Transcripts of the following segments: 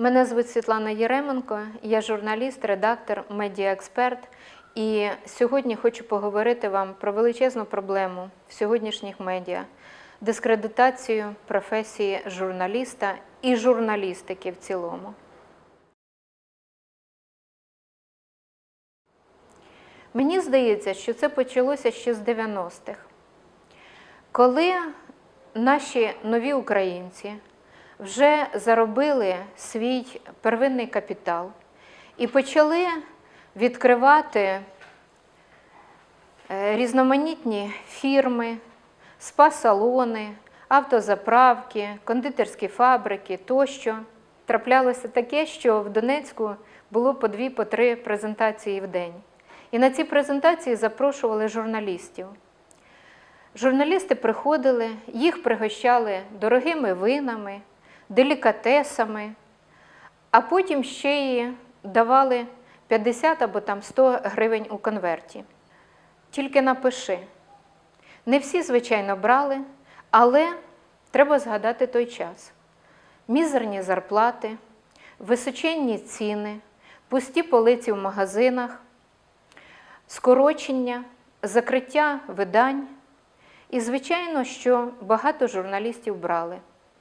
Мене звуть Світлана Єременко, я журналіст, редактор, медіаексперт. І сьогодні хочу поговорити вам про величезну проблему в сьогоднішніх медіа дискредитацію професії журналіста і журналістики в цілому. Мені здається, що це почалося ще з 90-х, коли наші нові українці вже заробили свій первинний капітал і почали відкривати е, різноманітні фірми, спа-салони, автозаправки, кондитерські фабрики тощо. Траплялося таке, що в Донецьку було по дві, по три презентації в день. І на ці презентації запрошували журналістів. Журналісти приходили, їх пригощали дорогими винами, делікатесами, а потім ще й давали 50 або там 100 гривень у конверті. Тільки напиши. Не всі, звичайно, брали, але треба згадати той час. Мізерні зарплати, височенні ціни, пусті полиці в магазинах, скорочення, закриття видань. І, звичайно, що багато журналістів брали.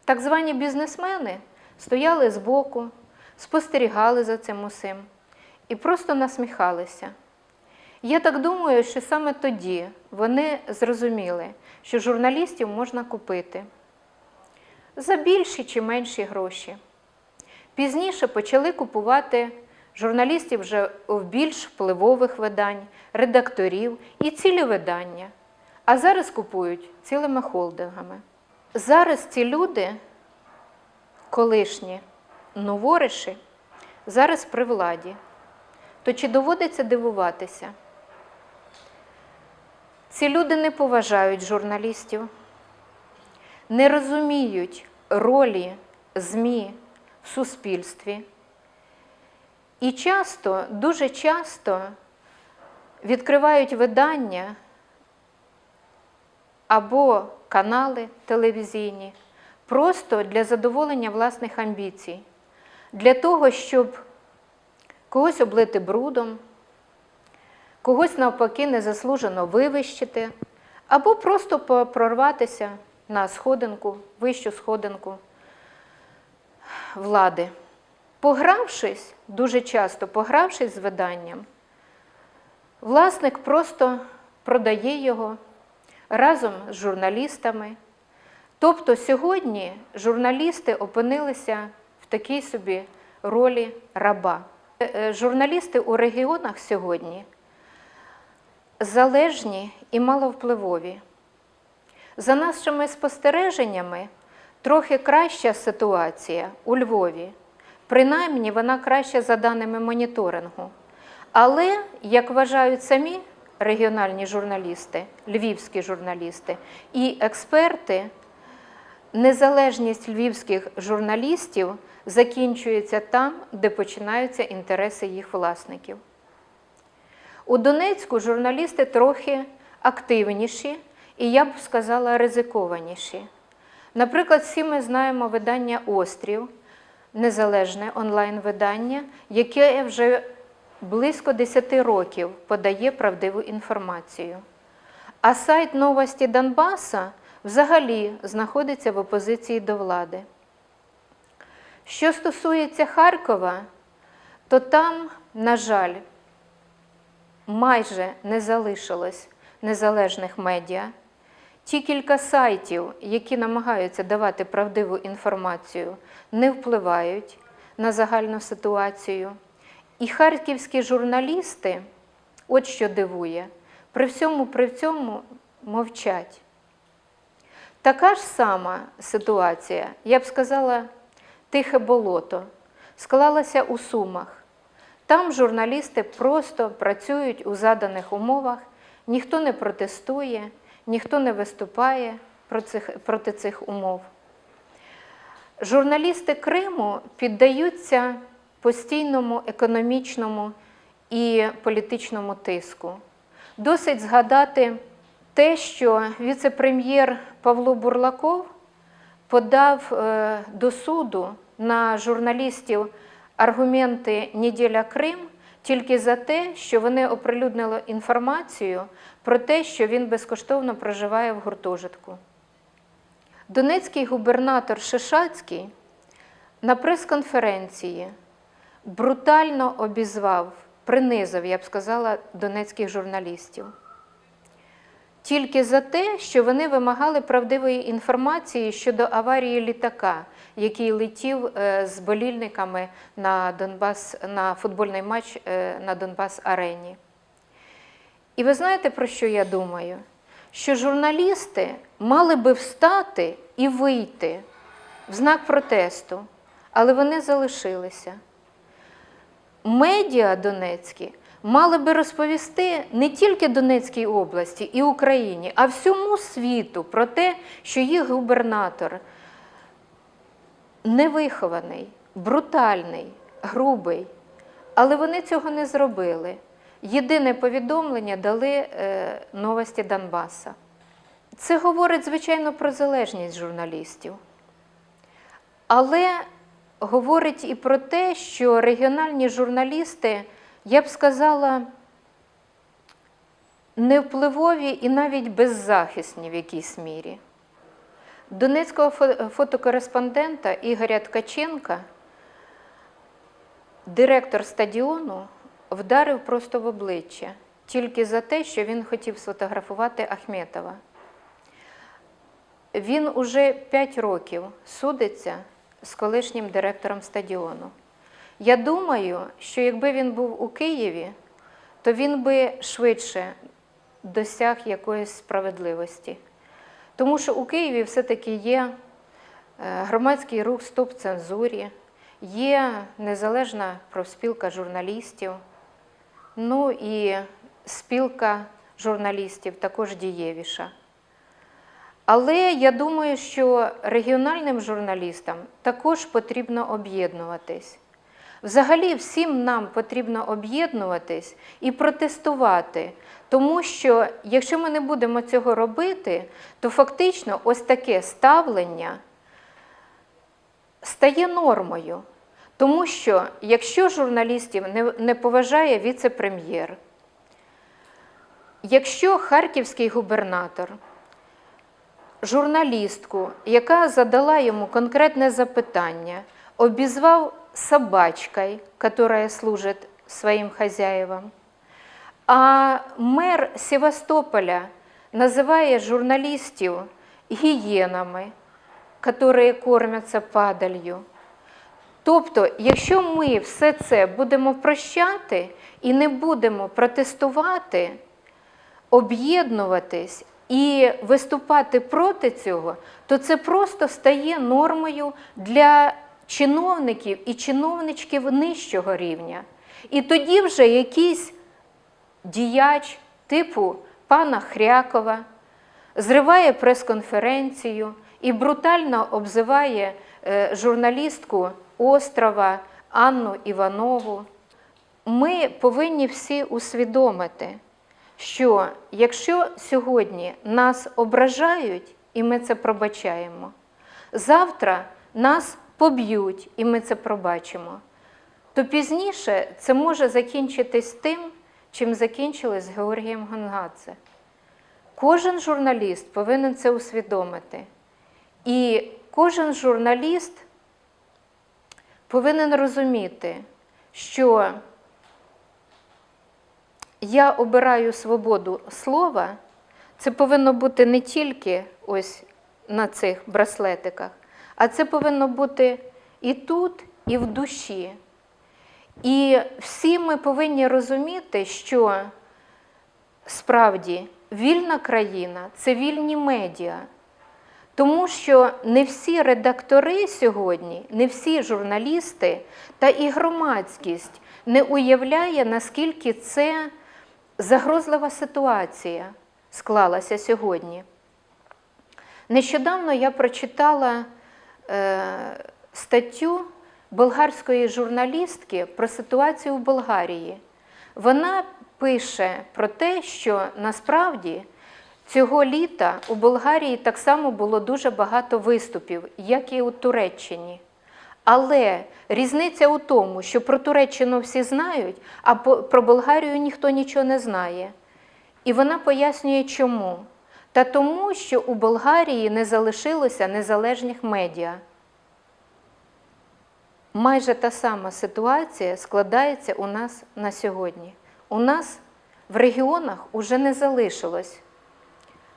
Так звані бізнесмени стояли збоку, спостерігали за цим усім і просто насміхалися. Я так думаю, що саме тоді вони зрозуміли, що журналістів можна купити за більші чи менші гроші. Пізніше почали купувати журналістів вже в більш впливових видань, редакторів і цілі видання. А зараз купують цілими холдингами. Зараз ці люди, колишні новориші, зараз при владі. То чи доводиться дивуватися? Ці люди не поважають журналістів, не розуміють ролі ЗМІ в суспільстві. І часто, дуже часто відкривають видання або канали телевізійні просто для задоволення власних амбіцій, для того, щоб когось облити брудом, когось навпаки незаслужено вивищити, або просто прорватися на сходинку, вищу сходинку влади. Погравшись, дуже часто погравшись з виданням, власник просто продає його разом з журналістами. Тобто сьогодні журналісти опинилися в такій собі ролі раба. Е, Журналісти у регіонах сьогодні залежні і маловпливові. За нашими спостереженнями, трохи краща ситуація у Львові. Принаймні, вона краща за даними моніторингу. Але, як вважають самі регіональні журналісти, львівські журналісти і експерти, незалежність львівських журналістів закінчується там, де починаються інтереси їх власників. У Донецьку журналісти трохи активніші і, я б сказала, ризикованіші. Наприклад, всі ми знаємо видання Острів, незалежне онлайн-видання, яке вже близько 10 років подає правдиву інформацію. А сайт Новості Донбаса взагалі знаходиться в опозиції до влади. Що стосується Харкова, то там, на жаль, майже не залишилось незалежних медіа. Ті кілька сайтів, які намагаються давати правдиву інформацію, не впливають на загальну ситуацію. І харківські журналісти, от що дивує, при всьому при цьому мовчать. Така ж сама ситуація, я б сказала, тихе болото, склалася у Сумах. Там журналісти просто працюють у заданих умовах, ніхто не протестує, ніхто не виступає проти цих умов. Журналісти Криму піддаються постійному економічному і політичному тиску. Досить згадати те, що віце-прем'єр Павло Бурлаков подав е, до суду на журналістів аргументи Неділя Крим тільки за те, що вони оприлюднили інформацію про те, що він безкоштовно проживає в гуртожитку. Донецький губернатор Шишацький на прес-конференції брутально обізвав, принизив, я б сказала, донецьких журналістів. Тільки за те, що вони вимагали правдивої інформації щодо аварії літака, який летів е, з болільниками на, Донбас, на футбольний матч е, на Донбас Арені. І ви знаєте, про що я думаю? Що журналісти мали би встати і вийти в знак протесту, але вони залишилися. Медіа Донецькі мали би розповісти не тільки Донецькій області і Україні, а всьому світу про те, що їх губернатор невихований, брутальний, грубий. Але вони цього не зробили. Єдине повідомлення дали е, новості Донбаса. Це говорить, звичайно, про залежність журналістів. Але говорить і про те, що регіональні журналісти, я б сказала, невпливові і навіть беззахисні в якійсь мірі. Донецького фотокореспондента Ігоря Ткаченка директор стадіону вдарив просто в обличчя тільки за те, що він хотів сфотографувати Ахметова. Він уже 5 років судиться з колишнім директором стадіону. Я думаю, що якби він був у Києві, то він би швидше досяг якоїсь справедливості. Тому що у Києві все-таки є е, громадський рух Стоп цензурі, є незалежна профспілка журналістів, ну і спілка журналістів також дієвіша. Але я думаю, що регіональним журналістам також потрібно об'єднуватись. Взагалі, всім нам потрібно об'єднуватись і протестувати, тому що якщо ми не будемо цього робити, то фактично ось таке ставлення стає нормою. Тому що якщо журналістів не, не поважає віце-прем'єр, якщо харківський губернатор журналістку, яка задала йому конкретне запитання, обізвав собачкой, которая служит своим хозяевам. А мер Севастополя називає журналістів гієнами, які кормяться падалью. Тобто, якщо ми все це будемо прощати і не будемо протестувати, об'єднуватись і виступати проти цього, то це просто стає нормою для чиновників і чиновничків нижчого рівня. І тоді вже якийсь діяч типу пана Хрякова зриває прес-конференцію і брутально обзиває е, журналістку острова Анну Іванову. Ми повинні всі усвідомити, що якщо сьогодні нас ображають, і ми це пробачаємо, завтра нас поб'ють, і ми це пробачимо, то пізніше це може закінчитись тим, чим закінчилось з Георгієм Гонгадзе. Кожен журналіст повинен це усвідомити. І кожен журналіст повинен розуміти, що я обираю свободу слова, це повинно бути не тільки ось на цих браслетиках, а це повинно бути і тут, і в душі. І всі ми повинні розуміти, що справді вільна країна це вільні медіа. Тому що не всі редактори сьогодні, не всі журналісти та і громадськість не уявляє, наскільки це загрозлива ситуація склалася сьогодні. Нещодавно я прочитала е, статтю болгарської журналістки про ситуацію в Болгарії. Вона пише про те, що насправді цього літа у Болгарії так само було дуже багато виступів, як і у Туреччині. Але різниця у тому, що про Туреччину всі знають, а про Болгарію ніхто нічого не знає. І вона пояснює, чому. Та тому, що у Болгарії не залишилося незалежних медіа. Майже та сама ситуація складається у нас на сьогодні. У нас в регіонах уже не залишилось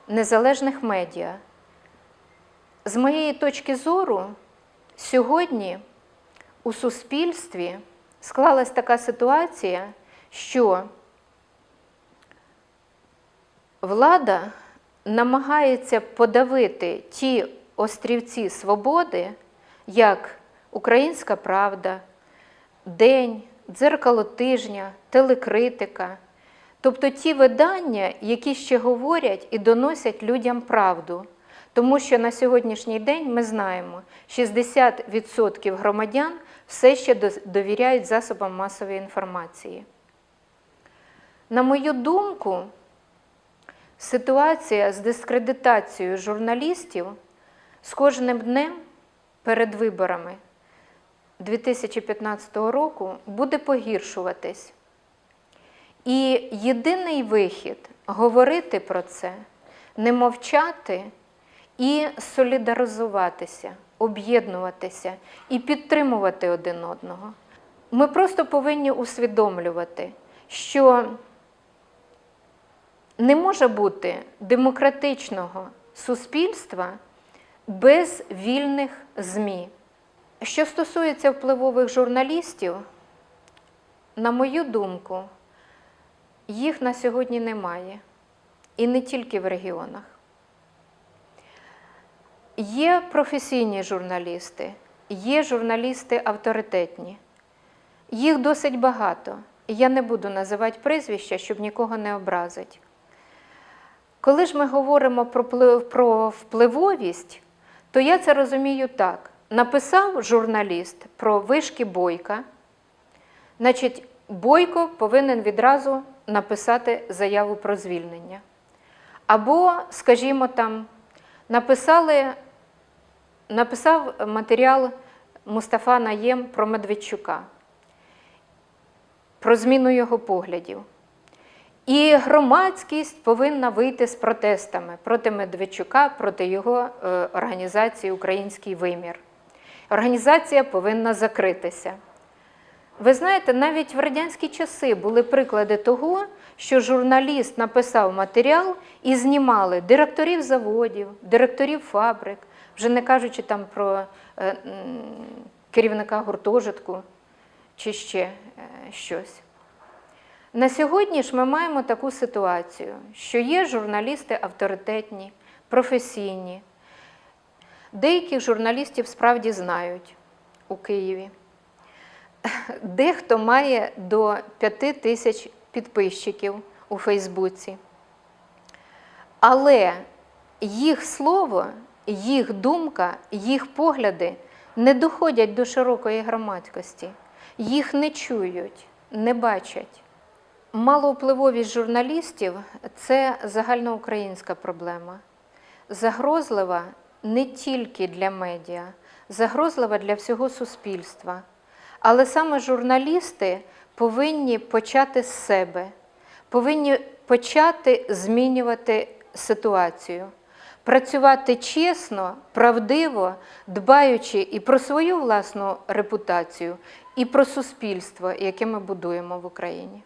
незалежних медіа. З моєї точки зору, сьогодні у суспільстві склалась така ситуація, що влада намагається подавити ті острівці свободи, як Українська Правда, День, Дзеркало тижня, телекритика. Тобто ті видання, які ще говорять і доносять людям правду. Тому що на сьогоднішній день ми знаємо, 60% громадян все ще довіряють засобам масової інформації. На мою думку, ситуація з дискредитацією журналістів з кожним днем перед виборами 2015 року буде погіршуватись. І єдиний вихід говорити про це, не мовчати і солідаризуватися, об'єднуватися і підтримувати один одного. Ми просто повинні усвідомлювати, що не може бути демократичного суспільства без вільних ЗМІ. Що стосується впливових журналістів, на мою думку, їх на сьогодні немає. І не тільки в регіонах. Є професійні журналісти, є журналісти авторитетні. Їх досить багато. Я не буду називати прізвища, щоб нікого не образити. Коли ж ми говоримо про впливовість, то я це розумію так. Написав журналіст про вишки Бойка, значить, Бойко повинен відразу написати заяву про звільнення. Або, скажімо, там, написали, написав матеріал Мустафа Наєм про Медведчука, про зміну його поглядів. І громадськість повинна вийти з протестами проти Медведчука, проти його е, організації Український вимір. Організація повинна закритися. Ви знаєте, навіть в радянські часи були приклади того, що журналіст написав матеріал і знімали директорів заводів, директорів фабрик, вже не кажучи там про е, керівника гуртожитку чи ще е, щось. На сьогодні ж ми маємо таку ситуацію, що є журналісти авторитетні, професійні. Деяких журналістів справді знають у Києві. Дехто має до 5 тисяч підписчиків у Фейсбуці. Але їх слово, їх думка, їх погляди не доходять до широкої громадськості. Їх не чують, не бачать. Маловпливовість журналістів це загальноукраїнська проблема. Загрозлива не тільки для медіа, загрозлива для всього суспільства. Але саме журналісти повинні почати з себе, повинні почати змінювати ситуацію, працювати чесно, правдиво, дбаючи і про свою власну репутацію, і про суспільство, яке ми будуємо в Україні.